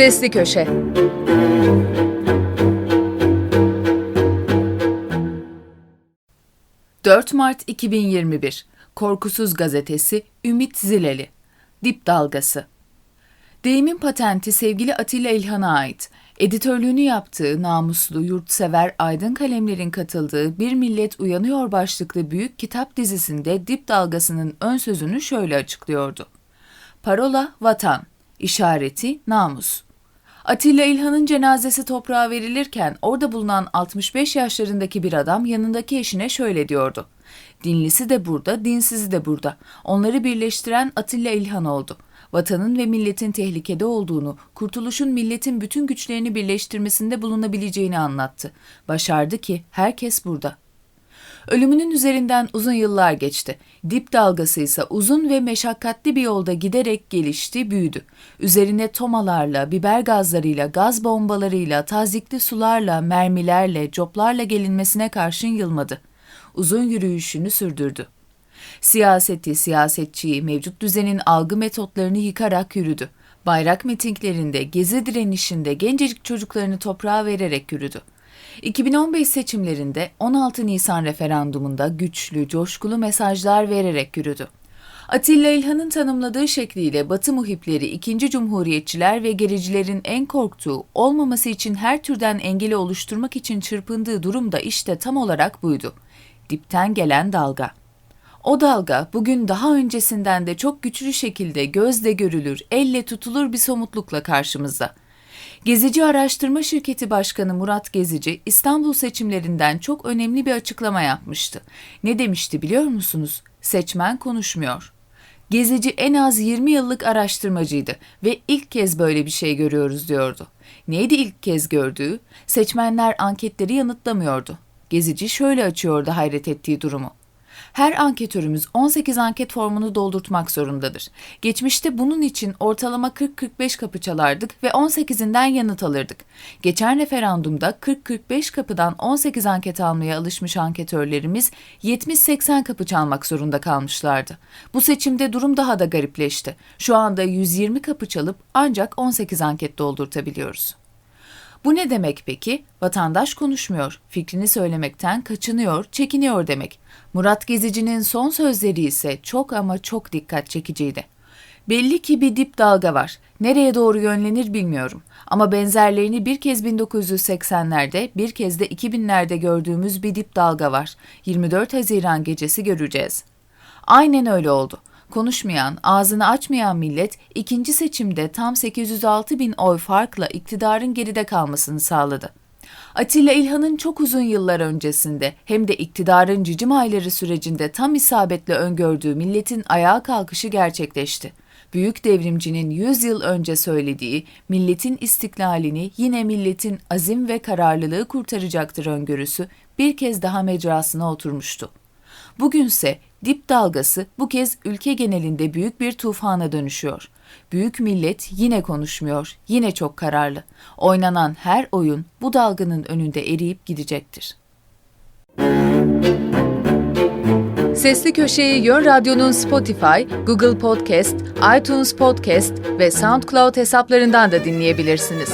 Sesli Köşe ...4 Mart 2021 Korkusuz Gazetesi Ümit Zileli Dip Dalgası Deyimin patenti sevgili Atilla İlhan'a ait. Editörlüğünü yaptığı namuslu, yurtsever, aydın kalemlerin katıldığı Bir Millet Uyanıyor başlıklı büyük kitap dizisinde dip dalgasının ön sözünü şöyle açıklıyordu. Parola vatan, işareti namus. Atilla İlhan'ın cenazesi toprağa verilirken orada bulunan 65 yaşlarındaki bir adam yanındaki eşine şöyle diyordu. Dinlisi de burada, dinsizi de burada. Onları birleştiren Atilla İlhan oldu. Vatanın ve milletin tehlikede olduğunu, kurtuluşun milletin bütün güçlerini birleştirmesinde bulunabileceğini anlattı. Başardı ki herkes burada. Ölümünün üzerinden uzun yıllar geçti. Dip dalgası ise uzun ve meşakkatli bir yolda giderek gelişti, büyüdü. Üzerine tomalarla, biber gazlarıyla, gaz bombalarıyla, tazikli sularla, mermilerle, coplarla gelinmesine karşın yılmadı. Uzun yürüyüşünü sürdürdü. Siyaseti, siyasetçiyi, mevcut düzenin algı metotlarını yıkarak yürüdü. Bayrak mitinglerinde, gezi direnişinde gencecik çocuklarını toprağa vererek yürüdü. 2015 seçimlerinde 16 Nisan referandumunda güçlü, coşkulu mesajlar vererek yürüdü. Atilla İlhan'ın tanımladığı şekliyle Batı muhipleri, ikinci cumhuriyetçiler ve gericilerin en korktuğu, olmaması için her türden engeli oluşturmak için çırpındığı durum da işte tam olarak buydu. Dipten gelen dalga. O dalga bugün daha öncesinden de çok güçlü şekilde gözle görülür, elle tutulur bir somutlukla karşımızda. Gezici Araştırma Şirketi Başkanı Murat Gezici İstanbul seçimlerinden çok önemli bir açıklama yapmıştı. Ne demişti biliyor musunuz? Seçmen konuşmuyor. Gezici en az 20 yıllık araştırmacıydı ve ilk kez böyle bir şey görüyoruz diyordu. Neydi ilk kez gördüğü? Seçmenler anketleri yanıtlamıyordu. Gezici şöyle açıyordu hayret ettiği durumu. Her anketörümüz 18 anket formunu doldurtmak zorundadır. Geçmişte bunun için ortalama 40-45 kapı çalardık ve 18'inden yanıt alırdık. Geçen referandumda 40-45 kapıdan 18 anket almaya alışmış anketörlerimiz 70-80 kapı çalmak zorunda kalmışlardı. Bu seçimde durum daha da garipleşti. Şu anda 120 kapı çalıp ancak 18 anket doldurtabiliyoruz. Bu ne demek peki? Vatandaş konuşmuyor, fikrini söylemekten kaçınıyor, çekiniyor demek. Murat Gezici'nin son sözleri ise çok ama çok dikkat çekiciydi. Belli ki bir dip dalga var. Nereye doğru yönlenir bilmiyorum. Ama benzerlerini bir kez 1980'lerde, bir kez de 2000'lerde gördüğümüz bir dip dalga var. 24 Haziran gecesi göreceğiz. Aynen öyle oldu. Konuşmayan, ağzını açmayan millet ikinci seçimde tam 806 bin oy farkla iktidarın geride kalmasını sağladı. Atilla İlhan'ın çok uzun yıllar öncesinde hem de iktidarın cicim ayları sürecinde tam isabetle öngördüğü milletin ayağa kalkışı gerçekleşti. Büyük devrimcinin 100 yıl önce söylediği milletin istiklalini yine milletin azim ve kararlılığı kurtaracaktır öngörüsü bir kez daha mecrasına oturmuştu. Bugünse dip dalgası bu kez ülke genelinde büyük bir tufana dönüşüyor. Büyük millet yine konuşmuyor, yine çok kararlı. Oynanan her oyun bu dalganın önünde eriyip gidecektir. Sesli Köşe'yi Yön Radyo'nun Spotify, Google Podcast, iTunes Podcast ve SoundCloud hesaplarından da dinleyebilirsiniz.